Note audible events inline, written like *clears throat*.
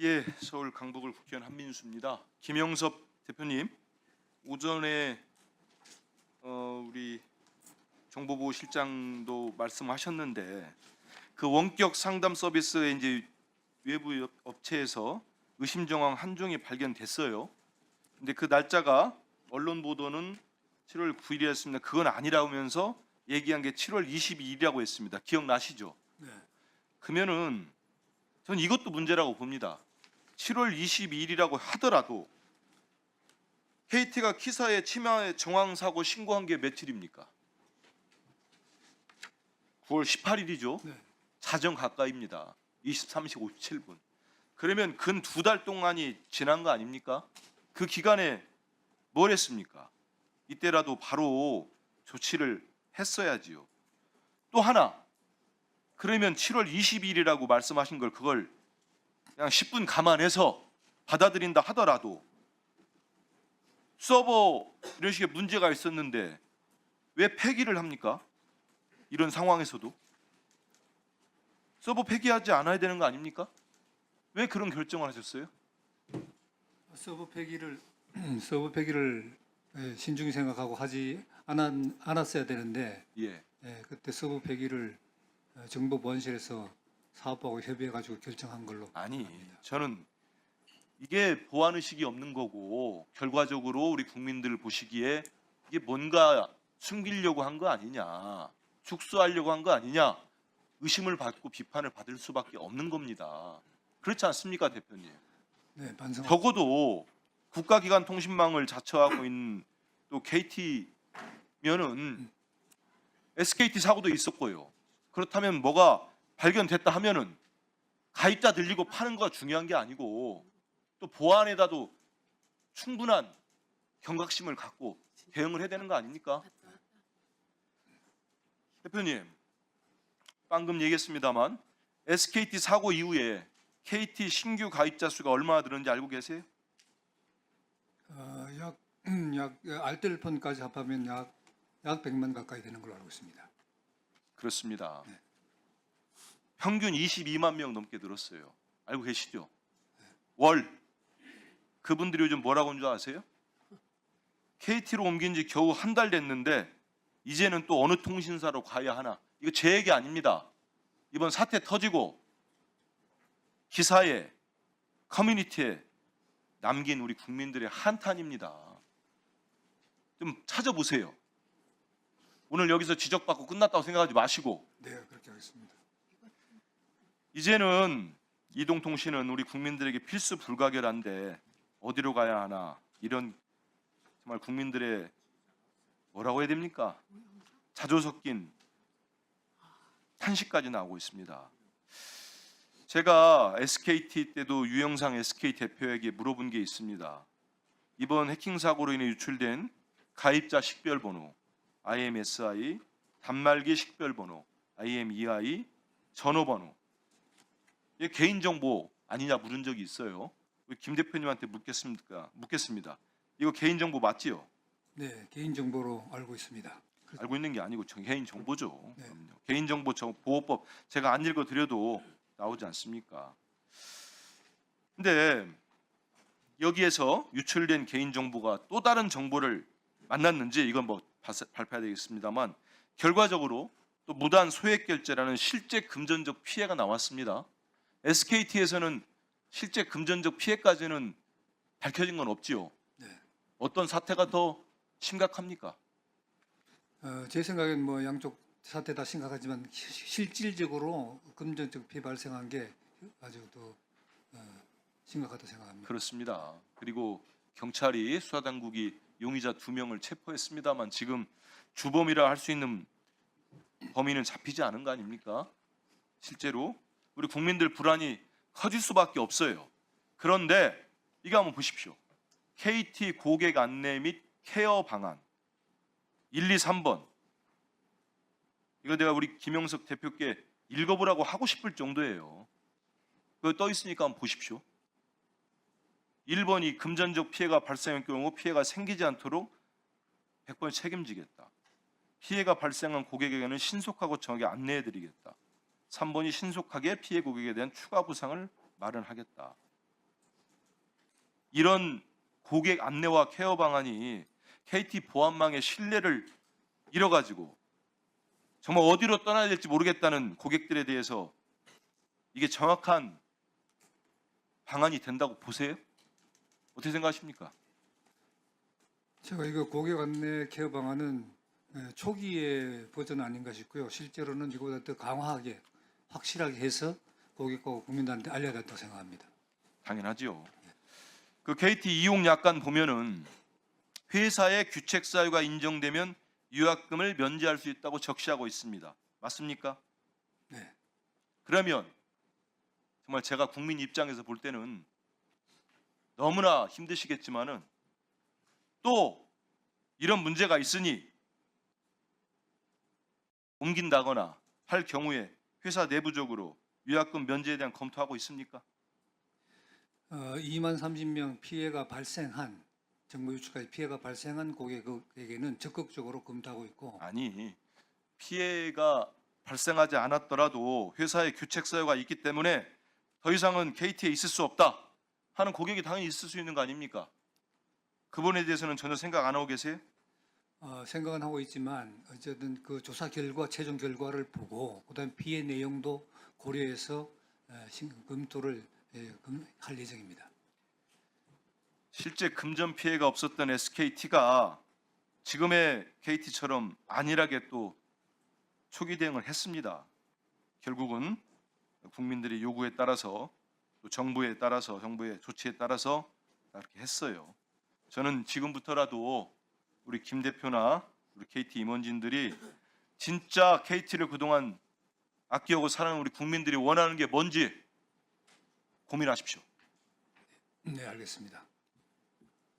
예, 서울 강북을 국회의원 한민수입니다. 김영섭 대표님, 오전에 어, 우리 정보부 실장도 말씀하셨는데 그 원격 상담 서비스에 이제 외부 업- 업체에서 의심 정황 한 종이 발견됐어요. 근데 그 날짜가 언론 보도는 7월 9일이었습니다. 그건 아니라면서 얘기한 게 7월 22일이라고 했습니다. 기억나시죠? 네. 그러면은 저는 이것도 문제라고 봅니다. 7월 22일이라고 하더라도 KT가 키사의 치마 정황 사고 신고한 게 며칠입니까? 9월 18일이죠. 네. 자정 가까이입니다. 23시 57분. 그러면 근 두 달 동안이 지난 거 아닙니까? 그 기간에 뭘 했습니까? 이때라도 바로 조치를 했어야지요. 또 하나. 그러면 7월 20일이라고 말씀하신 걸 그걸 그냥 10분 감안해서 받아들인다 하더라도 서버 이런 식의 문제가 있었는데 왜 폐기를 합니까? 이런 상황에서도 서버 폐기하지 않아야 되는 거 아닙니까? 왜 그런 결정을 하셨어요? 서버 폐기를 *clears throat* 서버 폐기를 예, 신중히 생각하고 하지 않았, 않았어야 되는데 예. 예, 그때 서버 폐기를 어, 정보보안실에서 사업부하고 협의해 가지고 결정한 걸로 아니 압니다. 저는 이게 보안 의식이 없는 거고 결과적으로 우리 국민들 보시기에 이게 뭔가 숨기려고 한 거 아니냐 축소하려고 한 거 아니냐 의심을 받고 비판을 받을 수밖에 없는 겁니다. 그렇지 않습니까 대표님? 네, 반성. 적어도 국가기관 통신망을 자처하고 있는 또 KT면은 SKT 사고도 있었고요. 그렇다면 뭐가 발견됐다 하면은 가입자 들리고 파는 거가 중요한 게 아니고 또 보안에다도 충분한 경각심을 갖고 대응을 해야 되는 거 아닙니까? 대표님, 방금 얘기했습니다만 SKT 사고 이후에 KT 신규 가입자 수가 얼마나 늘었는지 알고 계세요? 어, 약, 약 알뜰폰까지 합하면 약, 약 100만 가까이 되는 걸로 알고 있습니다. 그렇습니다. 네. 평균 22만 명 넘게 늘었어요. 알고 계시죠? 월 그분들이 요즘 뭐라고 하는 줄 아세요? KT로 옮긴 지 겨우 한 달 됐는데 이제는 또 어느 통신사로 가야 하나? 이거 제 얘기 아닙니다. 이번 사태 터지고 기사에 커뮤니티에 남긴 우리 국민들의 한탄입니다. 좀 찾아보세요. 오늘 여기서 지적받고 끝났다고 생각하지 마시고 네, 그렇게 하겠습니다. 이제는 이동통신은 우리 국민들에게 필수 불가결한데 어디로 가야 하나 이런 정말 국민들의 뭐라고 해야 됩니까? 자조 섞인 탄식까지 나오고 있습니다. 제가 SKT 때도 유영상 SK 대표에게 물어본 게 있습니다. 이번 해킹 사고로 인해 유출된 가입자 식별번호 IMSI, 단말기 식별번호 IMEI, 전화번호 이게 개인정보 아니냐 물은 적이 있어요. 김 대표님한테 묻겠습니까? 묻겠습니다. 이거 개인정보 맞지요? 네, 개인 정보로 알고 있습니다. 그- 알고 있는 게 아니고 저 개인정보죠. 네. 개인정보 저 보호법 제가 안 읽어드려도 나오지 않습니까? 근데 여기에서 유출된 개인정보가 또 다른 정보를 만났는지 이건 뭐 바- 발표해야 되겠습니다만 결과적으로 또 무단 소액 결제라는 실제 금전적 피해가 나왔습니다. SKT에서는 실제 금전적 피해까지는 밝혀진 건 없지요. 네. 어떤 사태가 더 심각합니까? 어, 제 생각엔 뭐 양쪽 사태 다 심각하지만 시- 실질적으로 금전적 피해 발생한 게 아주 더 어, 심각하다 생각합니다. 그렇습니다. 그리고 경찰이 수사 당국이 용의자 두 명을 체포했습니다만 지금 주범이라 할 수 있는 범인은 잡히지 않은 거 아닙니까? 실제로 우리 국민들 불안이 커질 수밖에 없어요. 그런데 이거 한번 보십시오. KT 고객 안내 및 케어 방안 1, 2, 3번 이거 내가 우리 김영석 대표께 읽어보라고 하고 싶을 정도예요. 그거 떠 있으니까 한번 보십시오. 1번이 금전적 피해가 발생할 경우 피해가 생기지 않도록 100번 책임지겠다. 피해가 발생한 고객에게는 신속하고 정확하게 안내해 드리겠다. 3번이 신속하게 피해 고객에 대한 추가 보상을 마련하겠다. 이런 고객 안내와 케어 방안이 KT 보안망의 신뢰를 잃어가지고 정말 어디로 떠나야 될지 모르겠다는 고객들에 대해서 이게 정확한 방안이 된다고 보세요? 어떻게 생각하십니까? 제가 이거 고객 안내 케어 방안은 예, 초기의 버전 아닌가 싶고요. 실제로는 이거보다 더 강화하게 확실하게 해서 고객과 국민들한테 알려야 된다고 생각합니다. 당연하지요. 그 KT 이용 약관 보면은 회사의 규책 사유가 인정되면 유학금을 면제할 수 있다고 적시하고 있습니다. 맞습니까? 네. 그러면 정말 제가 국민 입장에서 볼 때는 너무나 힘드시겠지만은 또 이런 문제가 있으니 옮긴다거나 할 경우에 회사 내부적으로 유학금 면제에 대한 검토하고 있습니까? 어, 2만 30명 피해가 발생한 정부 유축까지 피해가 발생한 고객에게는 적극적으로 검토하고 있고 아니 피해가 발생하지 않았더라도 회사의 규책 사유가 있기 때문에 더 이상은 KT에 있을 수 없다 하는 고객이 당연히 있을 수 있는 거 아닙니까? 그분에 대해서는 전혀 생각 안 하고 계세요? 어, 생각은 하고 있지만 어쨌든 그 조사 결과 최종 결과를 보고 그다음 피해 내용도 고려해서 검토를 할 예정입니다. 실제 금전 피해가 없었던 SKT가 지금의 KT처럼 안일하게 또 초기 대응을 했습니다. 결국은 국민들의 요구에 따라서 또 정부에 따라서 정부의 조치에 따라서 그렇게 했어요. 저는 지금부터라도 우리 김 대표나 우리 KT 임원진들이 진짜 KT를 그동안 아끼고 사랑하는 우리 국민들이 원하는 게 뭔지 고민하십시오. 네, 알겠습니다.